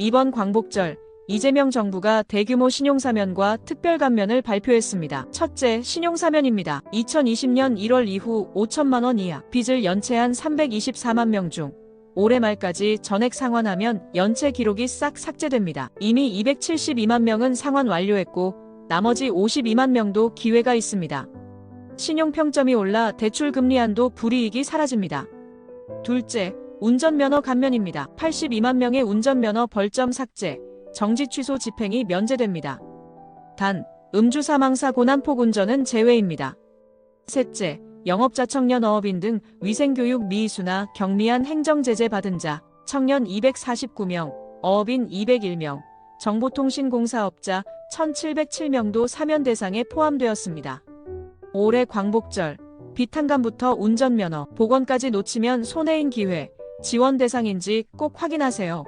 이번 광복절 이재명 정부가 대규모 신용사면과 특별감면을 발표했습니다. 첫째, 신용사면입니다. 2020년 1월 이후 5천만 원 이하 빚을 연체한 324만 명 중 올해 말까지 전액 상환하면 연체 기록이 싹 삭제됩니다. 이미 272만 명은 상환 완료했고 나머지 52만 명도 기회가 있습니다. 신용평점이 올라 대출 금리 한도 불이익이 사라집니다. 둘째, 운전면허 감면입니다. 82만 명의 운전면허 벌점 삭제, 정지 취소 집행이 면제됩니다. 단, 음주 사망사 고 난폭 운전은 제외입니다. 셋째, 영업자 청년 어업인 등 위생교육 미이수나 경미한 행정제재 받은 자, 청년 249명, 어업인 201명, 정보통신공사업자 1707명도 사면 대상에 포함되었습니다. 올해 광복절, 비탄감부터 운전면허, 보건까지 놓치면 손해인 기회, 지원 대상인지 꼭 확인하세요.